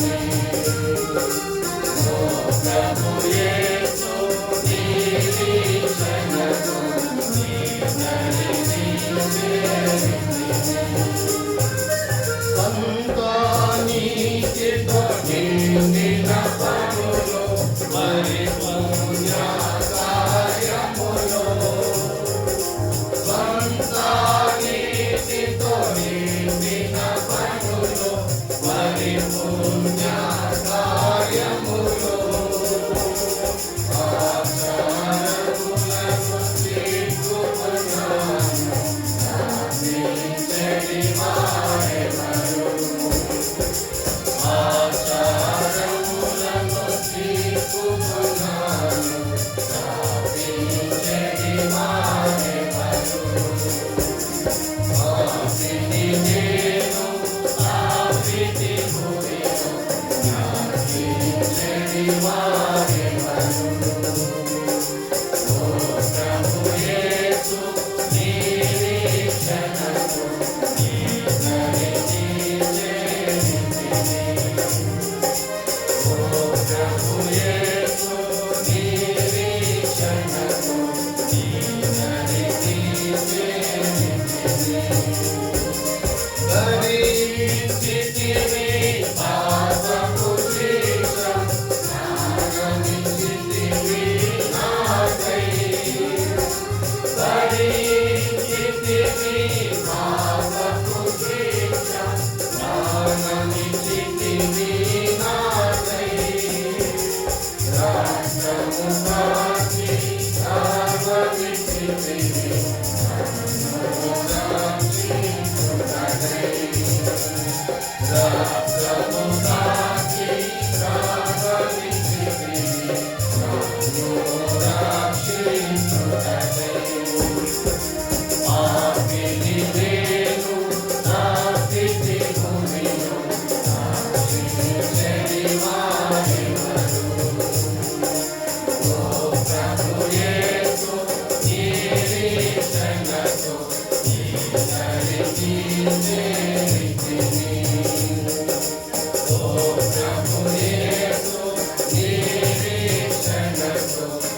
Thank you. Lord. Deus. Jesus.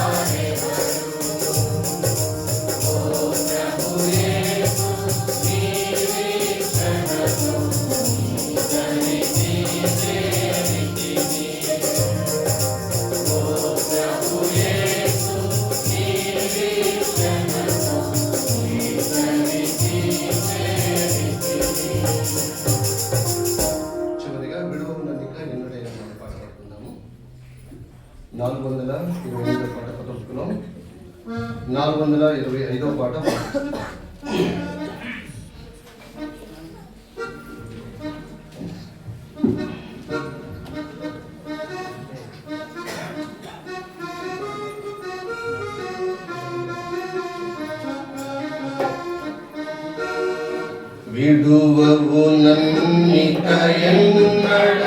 నాలుగు వందల ఇరవై ఐదో పాట పదొక్కులో నాలుగు వందల ఇరవై ఐదో పాట விடுவவு நன்னிதயங்கள்